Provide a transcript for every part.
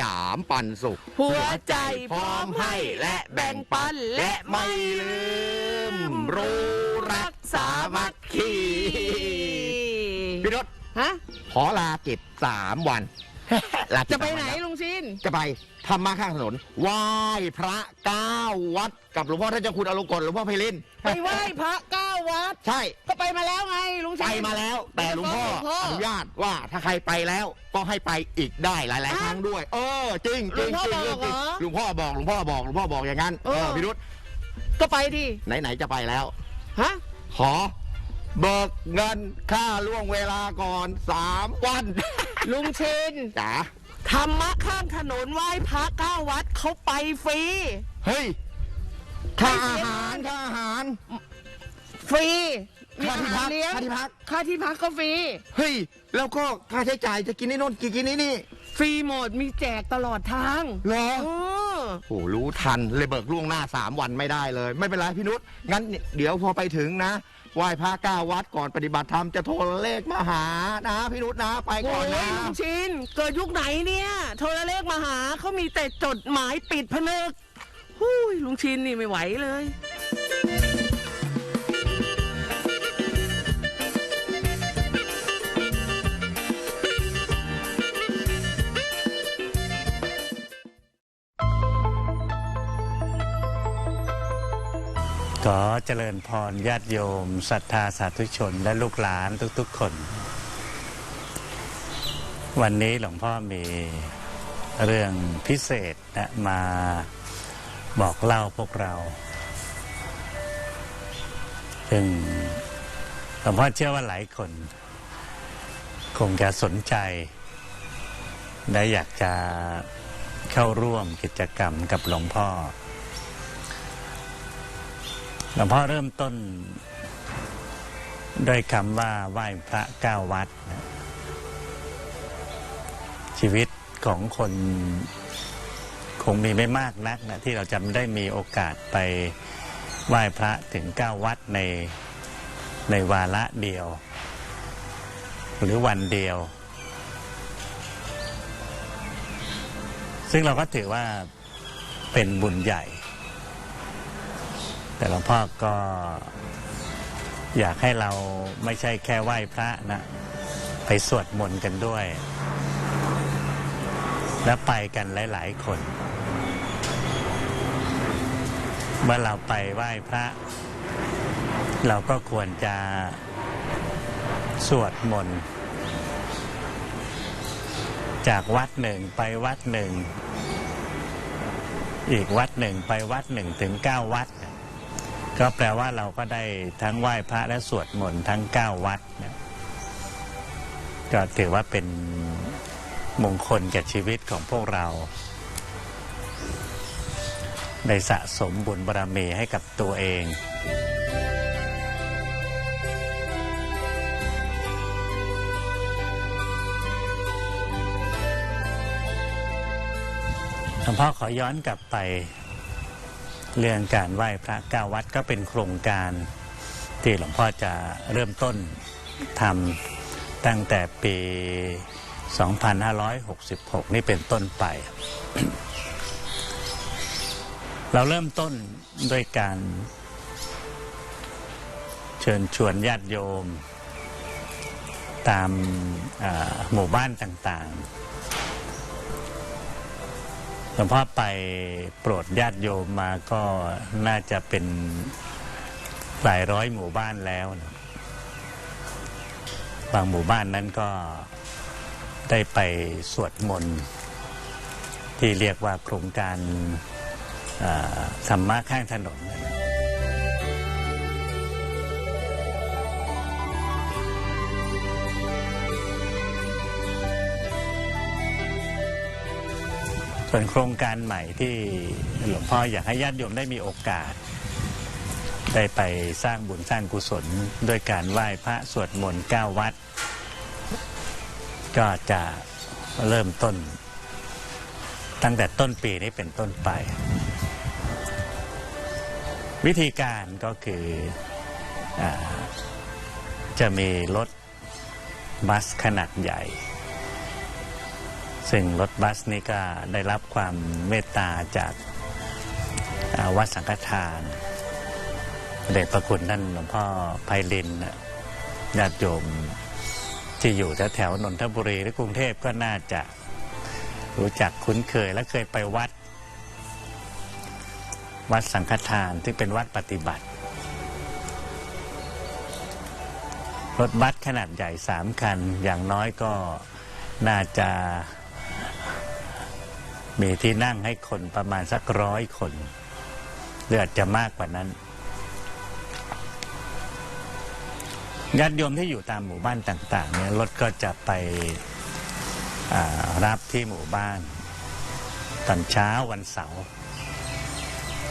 ยามปันสุข หัวใจพร้อมให้และแบ่งปันและไม่ไม่ลืม รู้รักสามัคคีพี่รถฮะ ขอลากิจสามวัน ลากิจจะไปสามไหนวันลุงชิน จะไปธรรมะข้างถนนไหว้พระเก้าวัด กับหลวงพ่อท่านเจ้าคุณอลงกฎหลวงพ่อไพลินไปไหว้พระเก้าวัด ใช่ ก็ไปมาแล้วไงลุงชินไปมาแล้ว แต่หลวงพ่อหลวงพ่ออนุญาตว่าถ้าใครไปแล้วก็ให้ไปอีกได้หลายๆฮะครั้งด้วย เออจริงจริงหลวงพ่อจริงบอกจริงเหรอหลวงพ่อบอกหลวงพ่อบอกหลวงพ่อบอกอย่างนั้นเออ เออพิรุษก็ไปดิไหน ๆ จะไปแล้ว ฮะขอ เบิกเงินค่าล่วงเวลาก่อนสามวัน ลุงชินจ๋าธรรมะข้างถนนไหว้พระเก้าวัดเขาไปฟรี เฮ้ยค่าอาหารค่าอาหารฟรีมีค่าอาที่หาพัรกเลี้ยงค่าที่พัก ค่าที่พักก็ฟรี เฮ้ย แล้วก็ค่าใช้จ่ายจะกินนี่โน่นกินกินนี่นี่ฟรีหมดมีแจกตลอดทางเหรอ เออโอ้รู้ทันเลยเบิกล่วงหน้าสามวันไม่ได้เลย ไม่เป็นไรพี่นุชงั้นเดี๋ยวพอไปถึงนะ ไหว้พระเก้าวัดก่อนปฏิบัติธรรมจะโทรเลขมาหานะพี่นุชนะไปก่อนนะลุงชิน เกิดยุคไหนเนี่ย โทรเลขมาหาเขามีแต่จดหมายปิดพนึกหุ้ยลุงชินนี่ไม่ไหวเลย ขอเจริญพรญาติโยมศรัทธาสาธุชนและลูกหลานทุกๆคน วันนี้หลวงพ่อมีเรื่องพิเศษนะมาบอกเล่าพวกเรา ซึ่งหลวงพ่อเชื่อว่าหลายคน คงจะสนใจ และอยากจะเข้าร่วมกิจกรรมกับหลวงพ่อ หลวงพ่อเริ่มต้นด้วยคำว่าไหว้พระเก้าวัด ชีวิตของคนคงมีไม่มากนักนะที่เราจะได้มีโอกาสไปไหว้พระถึงเก้าวัดในในวาระเดียว หรือวันเดียว ซึ่งเราก็ถือว่าเป็นบุญใหญ่ แต่หลวงพ่อก็อยากให้เราไม่ใช่แค่ไหว้พระนะ ไปสวดมนต์กันด้วย แล้วไปกันหลาย ๆ คน เมื่อเราไปไหว้พระ เราก็ควรจะสวดมนต์จากวัดหนึ่งไปวัดหนึ่ง อีกวัดหนึ่งไปวัดหนึ่งถึงเก้าวัด ก็แปลว่าเราก็ได้ทั้งไหว้พระและสวดมนต์ทั้งเก้าวัดเนี่ยก็ถือว่าเป็นมงคลแก่ชีวิตของพวกเรา ได้สะสมบุญบารมีให้กับตัวเองหลวงพ่อขอย้อนกลับไป เรื่องการไหว้พระเก้าวัดก็เป็นโครงการที่หลวงพ่อจะเริ่มต้นทำตั้งแต่ปี 2566 นี่เป็นต้นไป เราเริ่มต้นด้วยการเชิญชวนญาติโยม ตามหมู่บ้านต่างๆ หลวงพ่อไปโปรดญาติโยมมาก็น่าจะเป็นหลายร้อยหมู่บ้านแล้วนะบางหมู่บ้านนั้นก็ได้ไปสวดมนต์ที่เรียกว่าโครงการธรรมะข้างถนน ส่วนโครงการใหม่ที่หลวงพ่ออยากให้ญาติโยมได้มีโอกาส ได้ไปสร้างบุญสร้างกุศลด้วยการไหว้พระสวดมนต์เก้าวัด ก็จะเริ่มต้น ตั้งแต่ต้นปีนี้เป็นต้นไป วิธีการก็คืออจะมีรถบัสขนาดใหญ่ ซึ่งรถบัสนี่ก็ได้รับความเมตตาจากวัดสังฆทานเดชประคุณท่านหลวงพ่อไพลินญาติโยมที่อยู่แถวๆนนทบุรีหรือกรุงเทพก็น่าจะรู้จักคุ้นเคยและเคยไปวัด วัดสังฆทานที่เป็นวัดปฏิบัติ รถบัสขนาดใหญ่สามคันอย่างน้อยก็น่าจะ มีที่นั่งให้คนประมาณสักร้อยคนหรืออาจจะมากกว่านั้นญาติโยมที่อยู่ตามหมู่บ้านต่าง ๆ เนี่ยรถก็จะไปรับที่หมู่บ้าน ตอนเช้าวันเสาร์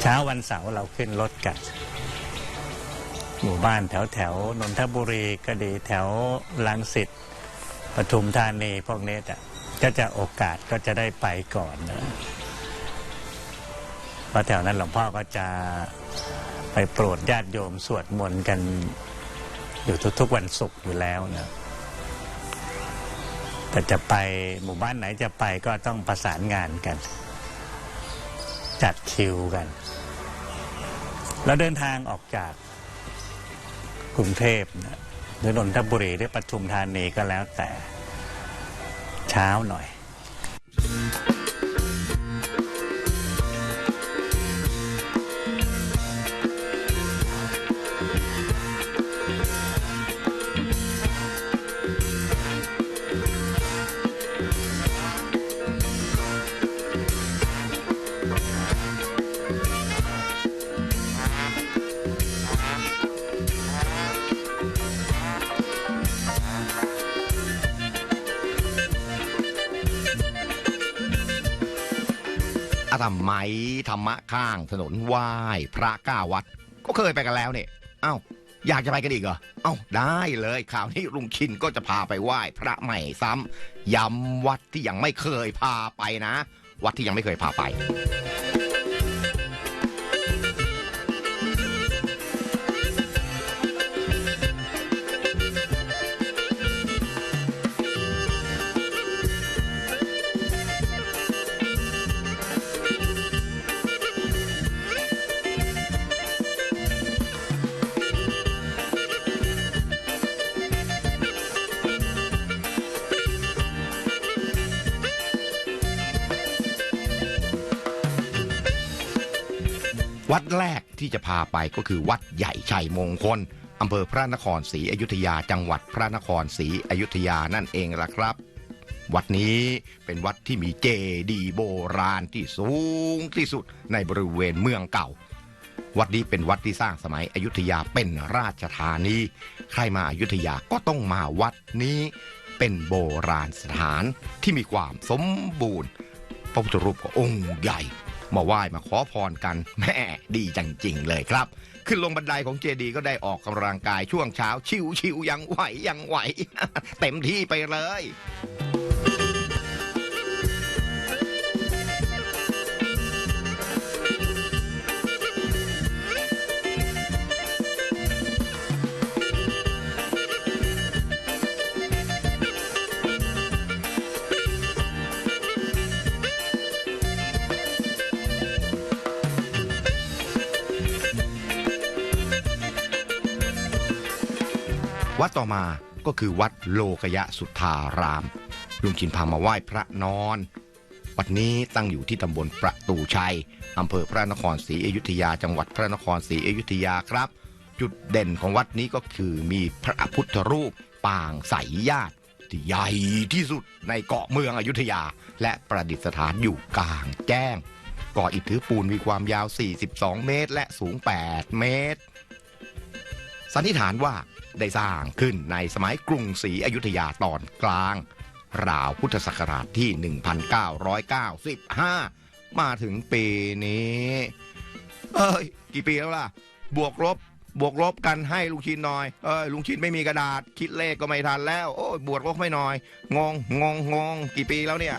เช้าวันเสาร์เราขึ้นรถกัน หมู่บ้านแถวแถวนนทบุรีก็ดีแถวลังสิตปทุมธานีพวกนี้จะ ก็จะโอกาสก็จะได้ไปก่อนนะเพราะแถวนั้นหลวงพ่อก็จะไปโปรดญาติโยมสวดมนต์กันอยู่ทุกๆวันศุกร์อยู่แล้วนะแต่จะไปหมู่บ้านไหนจะไปก็ต้องประสานงานกัน จัดคิวกัน แล้วเดินทางออกจากกรุงเทพนะหรือนนทบุรีหรือปทุมธานีก็แล้วแต่ เช้าหน่อย ทำไมธรรมะข้างถนนไหว้พระก้าวัด ก็เคยไปกันแล้วเนี่ยเอ้าอยากจะไปกันอีกเหรอ เอ้าได้เลยคราวนี้ลุงคินก็จะพาไปไหว้พระใหม่ซ้ำย้ำวัดที่ยังไม่เคยพาไปนะ วัดที่ยังไม่เคยพาไป ที่จะพาไปก็คือวัดใหญ่ชัยมงคลอำเภอพระนครศรีอยุธยาจังหวัดพระนครศรีอยุธยานั่นเองล่ะครับ วัดนี้เป็นวัดที่มีเจดีย์โบราณที่สูงที่สุดในบริเวณเมืองเก่า วัดนี้เป็นวัดที่สร้างสมัยอยุธยาเป็นราชธานีใครมาอายุธยาก็ต้องมาวัดนี้เป็นโบราณสถานที่มีความสมบูรณ์พระพุทธรูปก็องค์ใหญ่ มาไหว้มาขอพรกันแม่ดีจริงๆเลยครับ ขึ้นลงบันไดของเจดีก็ได้ออกกำลังกายช่วงเช้าชิวๆยังไหวยังไหว เต็มที่ไปเลย วัดต่อมาก็คือวัดโลกยะสุทธาราม ลุงชินพามาไหว้พระนอน วัดนี้ตั้งอยู่ที่ตำบลประตูชัยอำเภอพระนครศรีอยุธยา จังหวัดพระนครศรีอยุธยาครับ จุดเด่นของวัดนี้ก็คือมีพระพุทธรูปปางใสญาติที่ใหญ่ที่สุดในเกาะเมืองอยุธยา และประดิษฐานอยู่กลางแจ้งก่ออิฐถือปูนมีความยาว 42 เมตร และสูง 8 เมตร สันนิษฐานว่า ได้สร้างขึ้นในสมัยกรุงศรีอยุธยาตอนกลาง ราวพุทธศักราชที่ 1995 มาถึงปีนี้ เอ้ย กี่ปีแล้วล่ะ บวกลบบวกลบกันให้ลุงชินหน่อย เอ้ยลุงชินไม่มีกระดาษ คิดเลขก็ไม่ทันแล้ว โอ้ยบวกลบไม่หน่อย งงงงงงกี่ปีแล้วเนี่ย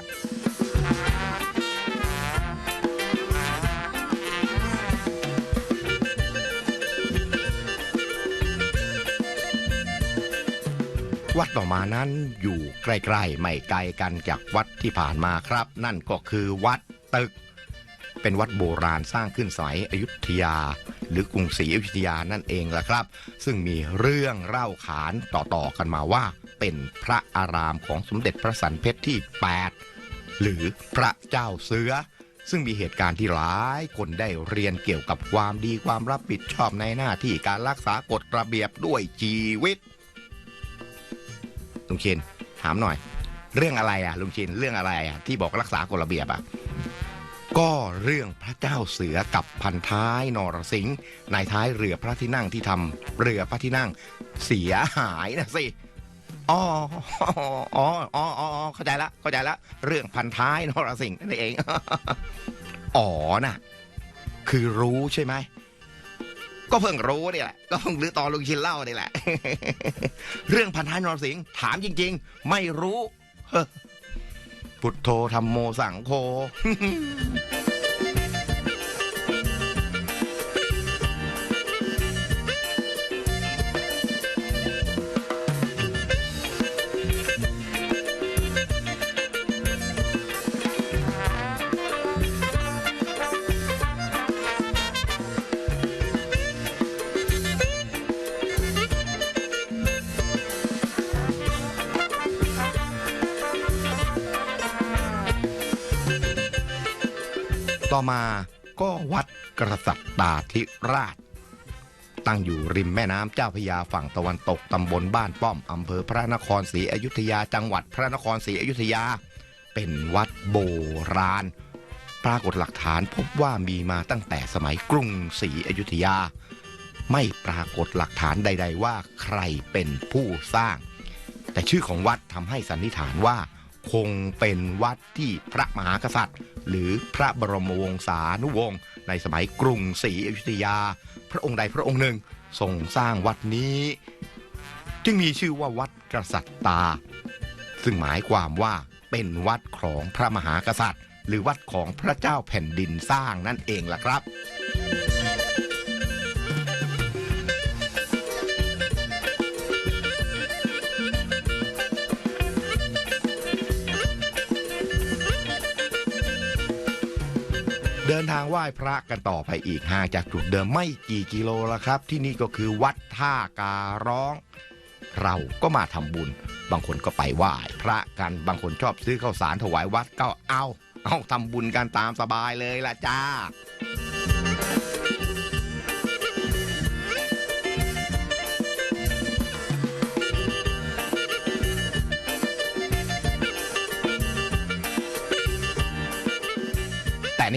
วัดต่อมานั้นอยู่ใกล้ๆไม่ไกลกันจากวัดที่ผ่านมาครับ นั่นก็คือวัดตึก เป็นวัดโบราณสร้างขึ้นสมัยอยุธยา หรือกรุงศรีอยุธยานั่นเองแหละครับ ซึ่งมีเรื่องเล่าขานต่อๆกันมาว่า เป็นพระอารามของสมเด็จพระสันเพชรที่ 8 หรือพระเจ้าเสือซึ่งมีเหตุการณ์ที่หลายคนได้เรียนเกี่ยวกับความดีความรับผิดชอบในหน้าที่การรักษากฎระเบียบด้วยชีวิต ลุงชินถามหน่อย เรื่องอะไรอะลุงชินเรื่องอะไรอะที่บอกรักษากฎระเบียบอะก็เรื่องพระเจ้าเสือกับพันท้ายนรสิงห์นายท้ายเรือพระที่นั่งที่ทำเรือพระที่นั่ง เสียหายนะสิอ๋ออ๋ออ๋ออ๋ออ๋อเข้าใจละเข้าใจละเรื่องพันท้ายนรสิงห์นั่นเอง อ๋อน่ะ คือรู้ใช่ไหม ก็เพิ่งรู้นี่แหละ ก็เพิ่งรู้ตอนลุงชินเล่านี่แหละ เรื่องพันท้ายนรสิงห์ถามจริง ๆ ไม่รู้ พุทโธธรรมโมสังโฆ มาก็วัดกษัตริย์ตาธิราช ตั้งอยู่ริมแม่น้ำเจ้าพยาฝั่งตะวันตกตำบลบ้านป้อมอำเภอพระนครศรีอยุธยาจังหวัดพระนครศรีอยุธยา เป็นวัดโบราณ ปรากฏหลักฐานพบว่ามีมาตั้งแต่สมัยกรุงศรีอยุธยา ไม่ปรากฏหลักฐานใด ๆ ว่าใครเป็นผู้สร้าง แต่ชื่อของวัดทำให้สันนิษฐานว่า คงเป็นวัดที่พระมหากษัตริย์ หรือพระบรมวงศานุวงศ์ในสมัยกรุงศรีอยุธยา พระองค์ใดพระองค์หนึ่งทรงสร้างวัดนี้ จึงมีชื่อว่าวัดกษัตริย์ตา ซึ่งหมายความว่าเป็นวัดของพระมหากษัตริย์ หรือวัดของพระเจ้าแผ่นดินสร้างนั่นเองล่ะครับ นทางไหว้พระกันต่อไปอีกห่างจากจุดเดิมไม่กี่กิโลแล้วครับ ที่นี่ก็คือวัดท่าการ้อง เราก็มาทำบุญ บางคนก็ไปไหว้พระกันบางคนชอบซื้อข้าวสารถวายวัดก็เอา เอาทำบุญกันตามสบายเลยล่ะจ้า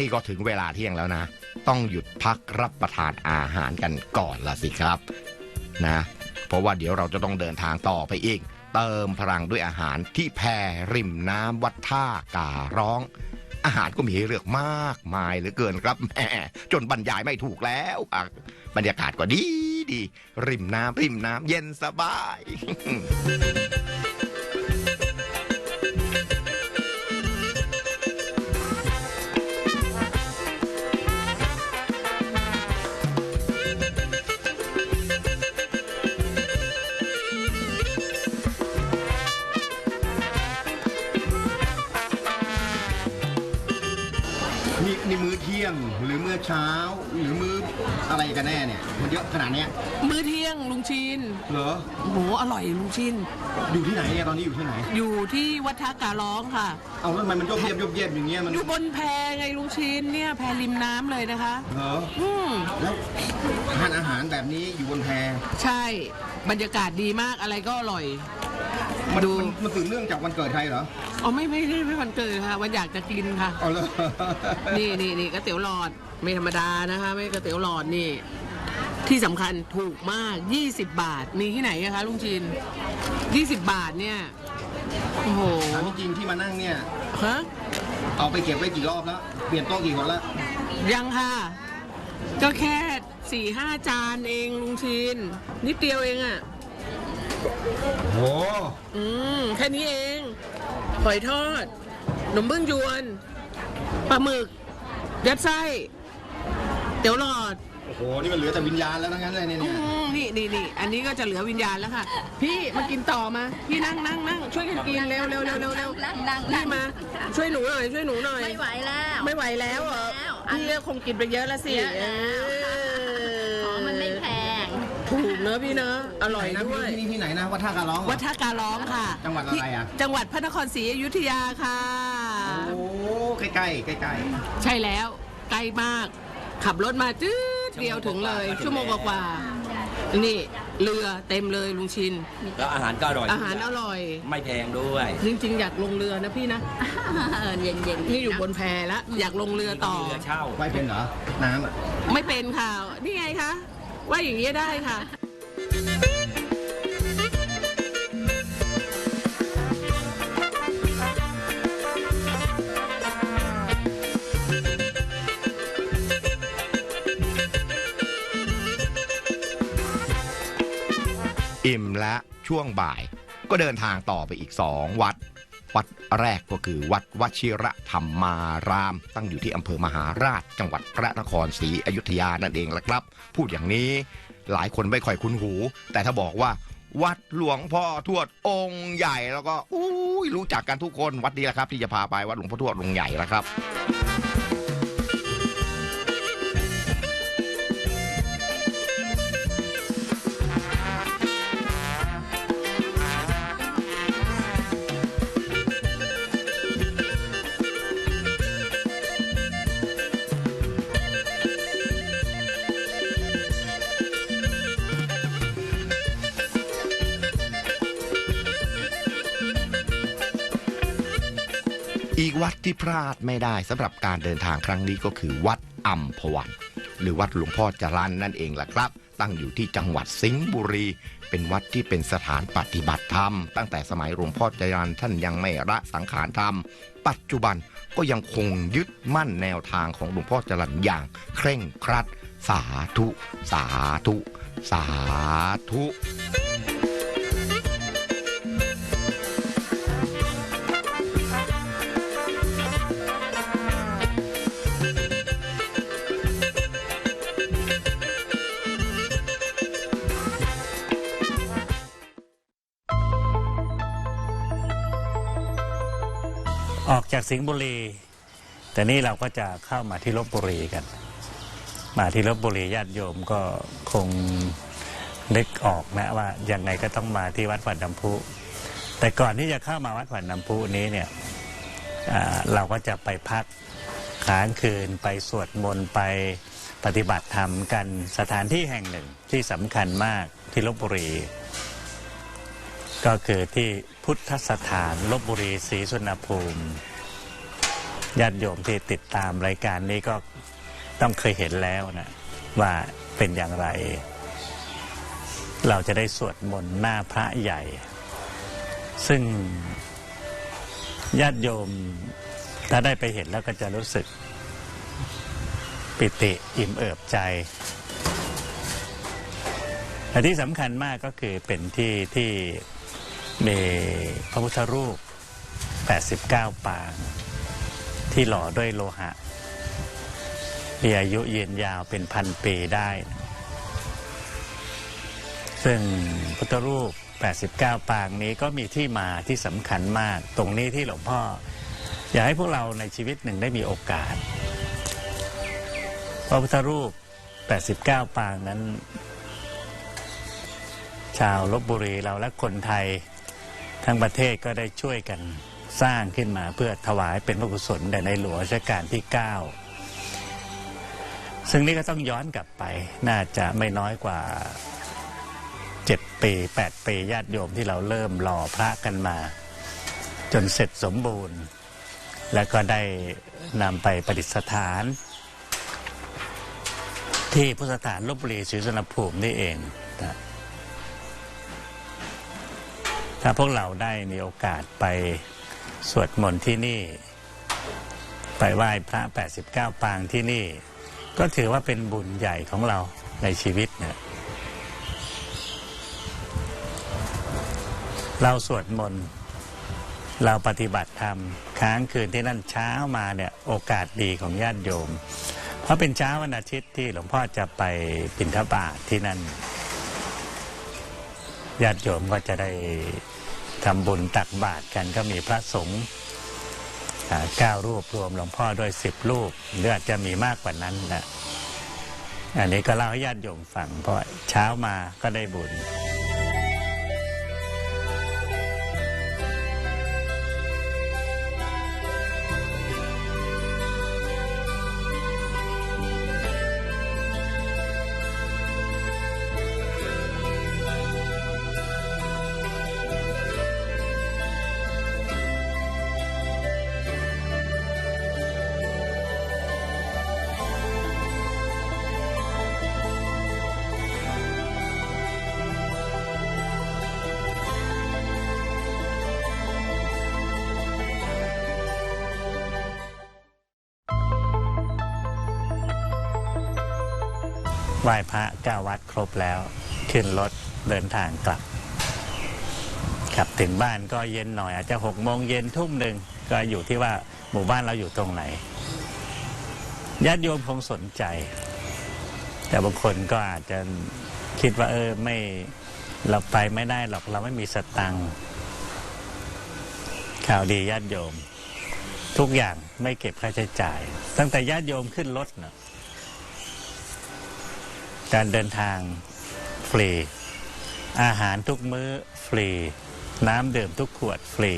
นี่ก็ถึงเวลาเที่ยงแล้วนะ ต้องหยุดพักรับประทานอาหารกันก่อนละสิครับนะ เพราะว่าเดี๋ยวเราจะต้องเดินทางต่อไปอีก เติมพลังด้วยอาหารที่แพริมน้ำวัดท่าการ้อง อาหารก็มีให้เลือกมากมายเหลือเกินครับแหมจนบรรยายไม่ถูกแล้วอะบรรยากาศก็ดีดี ริมน้ำริมน้ำเย็นสบาย เช้าหรือมื้ออะไรกันแน่เนี่ยมันเยอะขนาดเนี้ยมื้อเที่ยงลุงชินเหรอโอ้โหอร่อยลุงชินอยู่ที่ไหนเนี่ยตอนนี้อยู่ที่ไหน อยู่ที่วัดท่าการ้องค่ะ เอาแล้วทำไมมันโยบเย็บโยบเย็บอย่างเงี้ยมันอยู่บนแพไงลุงชินเนี่ยแพริมน้ำเลยนะคะเหรออืมแล้วทานอาหารแบบนี้อยู่บนแพใช่บรรยากาศดีมากอะไรก็อร่อย มันดูมันมันสืบเนื่องจากวันเกิดใครเหรอ อ๋อไม่ไม่ไม่ไม่วันเกิดค่ะวันอยากจะกินค่ะ เอาเลยนี่นี่นี่ก๋วยเตี๋ยวหลอดไม่ธรรมดานะคะ ไม่ก๋วยเตี๋ยวหลอดนี่ ที่สำคัญถูกมาก 20 บาท มีที่ไหนอะคะลุงจิน20 บาทเนี่ย โอ้โห ถามจริงๆที่มานั่งเนี่ย ฮะ เอาไปเก็บไว้กี่รอบแล้ว เปลี่ยนโต๊ะกี่คนละยังค่ะ ก็แค่สี่ห้าจานเองลุงชิน นิดเดียวเองอะโอ้อืม แค่นี้เอง หอยทอดขนมเบื้องยวนปลาหมึก ยัดไส้เตี๋ยวหลอดโหโอ้โห นี่มันเหลือแต่วิญญาณแล้วทั้งนั้นเลยเนี่ยอืเนี่ยมนี่นี่นี่อันนี้ก็จะเหลือวิญญาณแล้วค่ะ พี่มากินต่อมา พี่นั่งนั่งนั่งช่วยกันกินเร็วเร็วเร็วเร็วเร็วนั่งนั่งพี่มา ช่วยหนูหน่อยช่วยหนูหน่อย ไม่ไหวแล้ว ไม่ไหวแล้วเหรอแล้วพี่ก็คงกินไปเยอะแล้วสิเยอะแล้ว เออ เนอะพี่เนอะอร่อยไหนนะด้วย ที่นี่ที่ไหนนะวัดท่าการร้องเหรอ วัดท่าการร้องค่ะจังหวัดอะไรอะที่จังหวัดพระนครศรีอยุธยาค่ะ โอ้ใกล้ๆใกล้ใช่แล้วใกล้มาก ขับรถมาจืดเดียวถึงเลย ชั่วโมงกว่าๆนี่เรือเต็มเลยลุงชิน แล้วอาหารก็อร่อยอาหารอร่อย ไม่แพงด้วย จริงๆ อยากลงเรือนะพี่นะเออเย็นเย็นๆนี่อยู่บนแพแล้วอยากลงเรือต่อมีเรือเช่าๆว่ายเป็นเหรอ น้ำอะไม่เป็นค่ะ นี่ไงคะ ว่าอย่างนี้ยได้ค่ะ อิ่มและช่วงบ่ายก็เดินทางต่อไปอีกสองวัด วัดแรกก็คือวัดวชิระธรรมาราม ตั้งอยู่ที่อำเภอมหาราชจังหวัดพระนครศรีอยุธยานั่นเองละครับ พูดอย่างนี้ หลายคนไม่ค่อยคุ้นหู แต่ถ้าบอกว่า วัดหลวงพ่อทวดองค์ใหญ่แล้วก็อู้ยรู้จักกันทุกคนวัดนี้แหละครับ ที่จะพาไปวัดหลวงพ่อทวดองค์ใหญ่แล้วครับ วัดที่พลาดไม่ได้สำหรับการเดินทางครั้งนี้ก็คือวัดอัมพวัน หรือวัดหลวงพ่อจรันนั่นเองล่ะครับ ตั้งอยู่ที่จังหวัดสิงห์บุรี เป็นวัดที่เป็นสถานปฏิบัติธรรม ตั้งแต่สมัยหลวงพ่อจรันท่านยังไม่ละสังขารธรรม ปัจจุบันก็ยังคงยึดมั่นแนวทางของหลวงพ่อจรันอย่างเคร่งครัด สาธุ สาธุ สาธุ จากสิงห์บุรี แต่นี่เราก็จะเข้ามาที่ลบบุรีกัน มาที่ลบบุรีญาติโยมก็คงนึกออกนะว่ายังไงก็ต้องมาที่วัดฝันน้ำพุ แต่ก่อนที่จะเข้ามาวัดฝันน้ำพุนี้เนี่ยเราก็จะไปพักค้างคืนไปสวดมนต์ไปปฏิบัติธรรมกันสถานที่แห่งหนึ่งที่สำคัญมากที่ลบบุรี ก็คือที่พุทธสถานลบบุรีศรีสุนภูมิ ญาติโยมที่ติดตามรายการนี้ก็ต้องเคยเห็นแล้วนะว่าเป็นอย่างไร เราจะได้สวดมนต์หน้าพระใหญ่ ซึ่งญาติโยมถ้าได้ไปเห็นแล้วก็จะรู้สึก ปิติอิ่มเอิบใจแต่ที่สำคัญมากก็คือเป็นที่ที่มีพระพุทธรูป 89 ปาง ที่หล่อด้วยโลหะมีอายุยืนยาวเป็นพันปีได้ ซึ่งพุทธรูป 89 ปางนี้ก็มีที่มาที่สำคัญมาก ตรงนี้ที่หลวงพ่อ อยากให้พวกเราในชีวิตหนึ่งได้มีโอกาส พระพุทธรูป 89 ปางนั้น ชาวลบบุรีเราและคนไทยทั้งประเทศก็ได้ช่วยกัน สร้างขึ้นมาเพื่อถวายเป็นพระกุศลแด่ในหลวงรัชกาลที่ 9 ซึ่งนี่ก็ต้องย้อนกลับไป น่าจะไม่น้อยกว่า 7 ปี 8 ปีญาติโยมที่เราเริ่มหล่อพระกันมา จนเสร็จสมบูรณ์ แล้วก็ได้นำไปประดิษฐาน ที่พุทธสถานลบบุรีศรีสนภูมินี่เองนะถ้าพวกเราได้มีโอกาสไป สวดมนต์ที่นี่ ไปไหว้พระ 89 ปางที่นี่ ก็ถือว่าเป็นบุญใหญ่ของเราในชีวิตเนี่ยเราสวดมนต์เราปฏิบัติธรรมค้างคืนที่นั่นเช้ามาเนี่ยโอกาสดีของญาติโยม เพราะเป็นเช้าวันอาทิตย์ที่หลวงพ่อจะไปบิณฑบาตที่นั่น ญาติโยมก็จะได้ ทำบุญตักบาตรกันก็มีพระสงฆ์เก้ารูปรวมหลวงพ่อด้วยสิบรูปหรืออาจจะมีมากกว่านั้นนะอันนี้ก็เล่าให้ญาติโยมฟังเพราะเช้ามาก็ได้บุญ ไหว้พระเก้าวัดครบแล้ว ขึ้นรถเดินทางกลับกลับถึงบ้านก็เย็นหน่อย อาจจะหกโมงเย็นทุ่มหนึ่งก็อยู่ที่ว่าหมู่บ้านเราอยู่ตรงไหนญาติโยมคงสนใจ แต่บางคนก็อาจจะคิดว่า เออไม่เราไปไม่ได้หรอกเราไม่มีสตังค์ข่าวดีญาติโยม ทุกอย่างไม่เก็บค่าใช้จ่าย ตั้งแต่ญาติโยมขึ้นรถเนะ การเดินทางฟรี อาหารทุกมื้อฟรี น้ำดื่มทุกขวดฟรี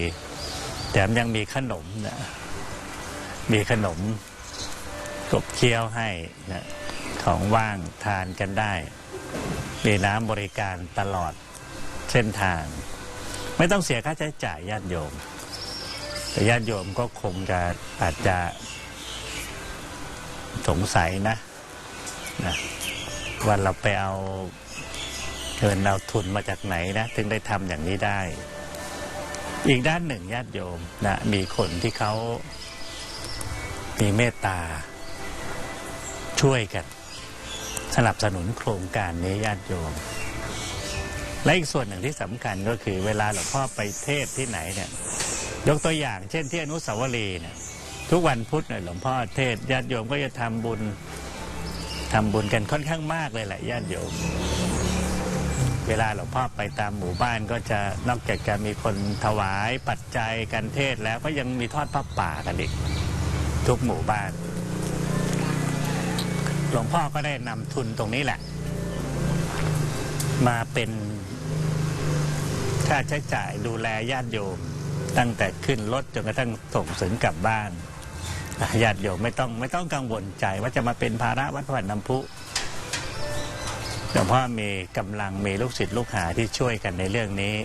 แถมยังมีขนมนะมีขนมกบเคี้ยวให้นะของว่างทานกันได้ มีน้ำบริการตลอดเส้นทาง ไม่ต้องเสียค่าใช้จ่ายญาติโยมแต่ญาติโยมก็คงจะอาจจะสงสัยนะนะ ว่าเราไปเอาเงินเอาทุนมาจากไหนนะถึงได้ทำอย่างนี้ได้ อีกด้านหนึ่งญาติโยมนะมีคนที่เขามีเมตตา ช่วยกัน สนับสนุนโครงการนี้ญาติโยม และอีกส่วนหนึ่งที่สำคัญก็คือเวลาหลวงพ่อไปเทศที่ไหนเนี่ยยกตัวอย่างเช่นที่อนุสาวรีย์เนี่ยทุกวันพุธเนี่ยหลวงพ่อเทศญาติโยมก็จะทำบุญ ทำบุญกันค่อนข้างมากเลยแหละญาติโยม เวลาหลวงพ่อไปตามหมู่บ้านก็จะนอกจากจะมีคนถวายปัจจัยกันเทศแล้วก็ยังมีทอดผ้าป่ากันอีกทุกหมู่บ้าน หลวงพ่อก็ได้นำทุนตรงนี้แหละ มาเป็นค่าใช้จ่ายดูแลญาติโยม ตั้งแต่ขึ้นรถจนกระทั่งส่งถึงกลับบ้าน ญาติโยมไม่ต้องไม่ต้องกังวลใจว่าจะมาเป็นภาระวัดพระน้ำพุหลวงพ่อมีกำลังมีลูกศิษย์ลูกหาที่ช่วยกันในเรื่องนี้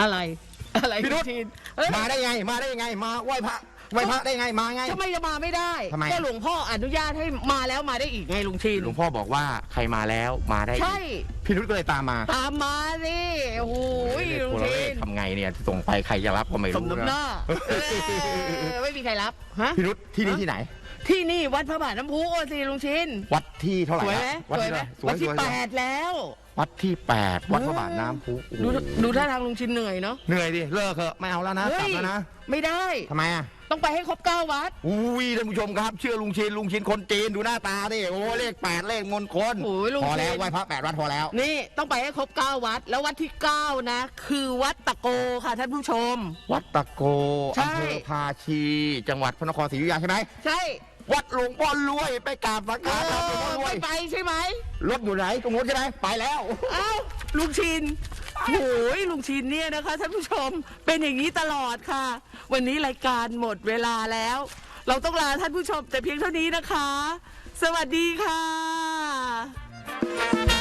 อะไร อะไรพี่นุช ทีนเอ้ยมาได้ไง มาได้ยังไง มาไหว้พระไหว้พระได้ไง มาไง ทำไมจะมาไม่ได้ทำไม ก็หลวงพ่ออนุญาตให้มาแล้วมาได้อีกไงลุงชินหลวงพ่อบอกว่าใครมาแล้วมาได้อีกใช่พี่นุชก็เลยตามมาตามมาสิโอ้โหเลขลุงโทรชิเลขนทำไงเนี่ยส่งไปใครจะรับก็ไม่สมรู้น้ำหนะน้าเออไม่มีใครรับฮะพี่นุชที่นี่ที่ไหน ที่นี่วัดพระบาทน้ำพุสิลุงชิน วัดที่เท่าไหร่สวยไหมอะสวยไหมที่วัดเท่าที่ไหร่แปสวยดแล้วๆ วัดที่แปดวัดพระบาทน้ำพุโอ้โหดูดูท่าทางลุงชินเหนื่อยเนาะเหนื่อยดิเลิกเถอะไม่เอาแล้วนะเฮ้กลับยแล้วนะไม่ได้ ทำไมอะ ต้องไปให้ครบเก้าวัดอุ้ยท่านผู้ชมครับ เชื่อลุงชินลุงชินคนจีนดูหน้าตาดิโอ้เลขแปดเลขมงคลโอ้ยลุงพอแล้วชินไหว้พระแปดวัดพอแล้ว นี่ต้องไปให้ครบเก้าวัด แล้ววัดที่เก้านะ คือวัดตะโกค่ะท่านผู้ชม วัดตะโกใช่ อำเภอภาชี จังหวัดพระนครศรีอยุธยาใช่ไหม ใช่ วัดหลวงพ่อรวยไปกราบสังเอฆาตหลวงพ่ออรวไม่ยไปใช่ไหมรถอยู่ไหนตรงนู้นใช่ไหมไปแล้วเอ้าลุงชินโอ้ยลุงชินเนี่ยนะคะท่านผู้ชมเป็นอย่างนี้ตลอดค่ะ วันนี้รายการหมดเวลาแล้ว เราต้องลาท่านผู้ชมแต่เพียงเท่านี้นะคะ สวัสดีค่ะ